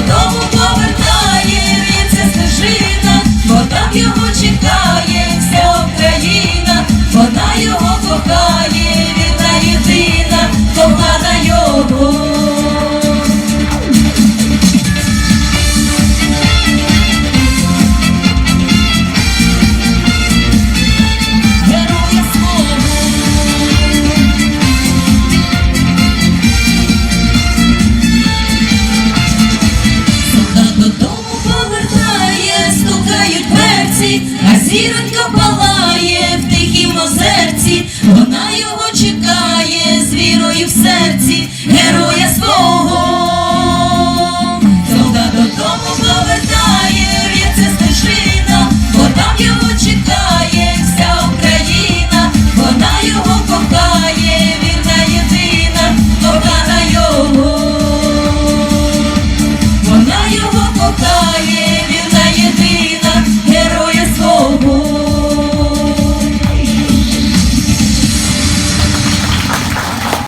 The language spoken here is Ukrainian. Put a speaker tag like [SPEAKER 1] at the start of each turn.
[SPEAKER 1] додому повертає він це стежина, бо там його чекає вся Україна, вона його кохає. а зіронька палає в тихім озерці, вона його чекає з вірою в серці.